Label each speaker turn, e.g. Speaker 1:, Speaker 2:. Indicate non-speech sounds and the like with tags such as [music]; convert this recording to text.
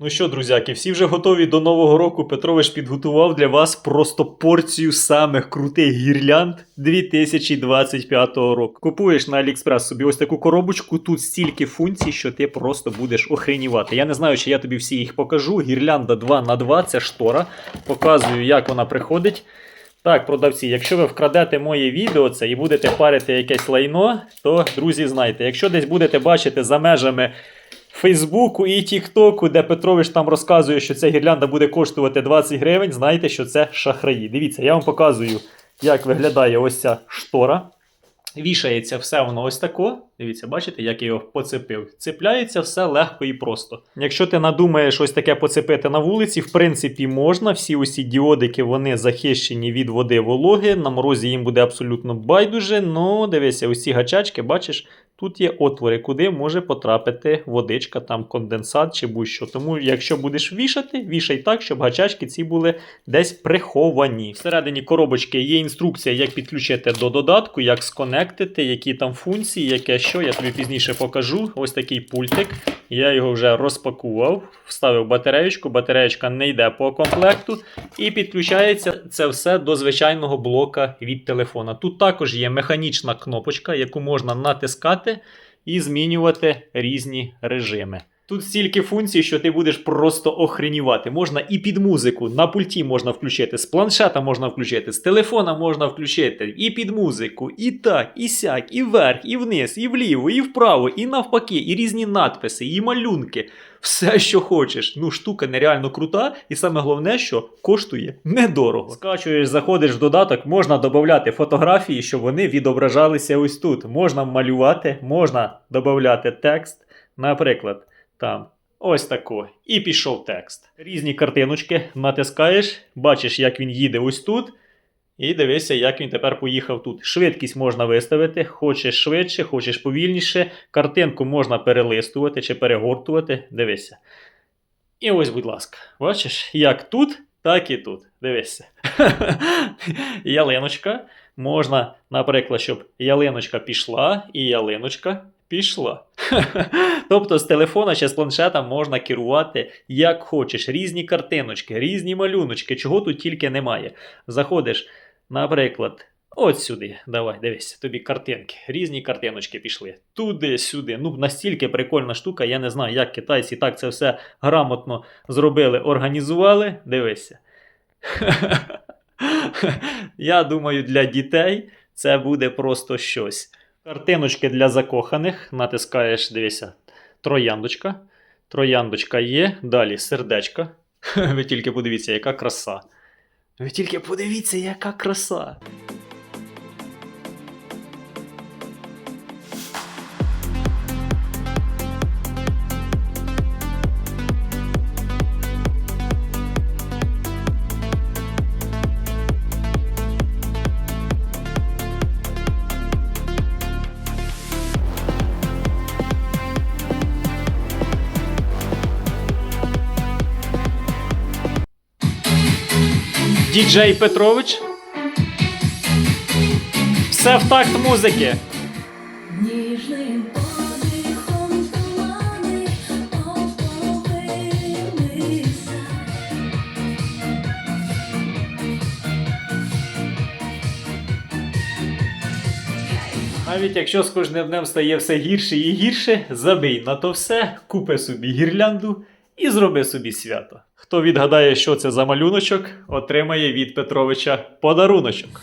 Speaker 1: Ну що, друзяки, всі вже готові до нового року. Петрович підготував для вас просто порцію самих крутих гірлянд 2025 року. Купуєш на AliExpress собі ось таку коробочку, тут стільки функцій, що ти просто будеш охренівати. Я не знаю, чи я тобі всі їх покажу. Гірлянда 2 на 2 це штора. Показую, як вона приходить. Так, продавці, якщо ви вкрадете моє відео це і будете парити якесь лайно, то, друзі, знайте, якщо десь будете бачити за межами Фейсбуку і Тіктоку, де Петрович там розказує, що ця гірлянда буде коштувати 20 гривень, знайте, що це шахраї. Дивіться, я вам показую, як виглядає ось ця штора. Вішається все воно ось тако. Дивіться, бачите, як я його поцепив. Цепляється все легко і просто. Якщо ти надумаєш ось таке поцепити на вулиці, в принципі, можна. Всі усі діодики вони захищені від води вологи. На морозі їм буде абсолютно байдуже. Ну, дивися, ці гачачки, бачиш, тут є отвори, куди може потрапити водичка, там конденсат чи будь-що. Тому, якщо будеш вішати, вішай так, щоб гачачки ці були десь приховані. Всередині коробочки є інструкція, як підключити до додатку, як сконектити, які там функції, яке що. Я тобі пізніше покажу. Ось такий пультик. Я його вже розпакував, вставив батареєчку. Батареєчка не йде по комплекту. І підключається це все до звичайного блока від телефона. Тут також є механічна кнопочка, яку можна натискати і змінювати різні режими. Тут стільки функцій, що ти будеш просто охренівати. Можна і під музику, на пульті можна включити, з планшета можна включити, з телефона можна включити, і під музику, і так, і сяк, і вверх, і вниз, і вліво, і вправо, і навпаки, і різні надписи, і малюнки. Все, що хочеш. Ну, штука нереально крута, і саме головне, що коштує недорого. Скачуєш, заходиш в додаток, можна додати фотографії, щоб вони відображалися ось тут. Можна малювати, можна додати текст. Наприклад, там. Ось тако. І пішов текст. Різні картиночки натискаєш, бачиш, як він їде ось тут. І дивися, як він тепер поїхав тут. Швидкість можна виставити, хочеш швидше, хочеш повільніше. Картинку можна перелистувати чи перегортувати. Дивися. І ось, будь ласка, бачиш, як тут, так і тут. Дивися. [laughs] Ялиночка. Можна, наприклад, щоб ялиночка пішла, і ялиночка пішла. [laughs] тобто з телефона чи з планшета можна керувати як хочеш. Різні картиночки, різні малюночки, чого тут тільки немає. Заходиш, наприклад, от сюди. Давай, дивись, тобі картинки. Різні картиночки пішли. Туди, сюди. Ну, настільки прикольна штука, я не знаю, як китайці так це все грамотно зробили, організували. Дивися. [laughs] Я думаю, для дітей це буде просто щось. Картиночки для закоханих. Натискаєш, дивися, трояндочка. Трояндочка є. Далі сердечка. [laughs] Ви тільки подивіться, яка краса. Ви тільки подивіться, яка краса. Діджей Петрович. Все в такт музики.
Speaker 2: Ніжним подихом тумани оповилися.
Speaker 1: Навіть якщо з кожним днем стає все гірше і гірше, забий на то все, купи собі гірлянду і зроби собі свято. Хто відгадає, що це за малюночок, отримає від Петровича подаруночок.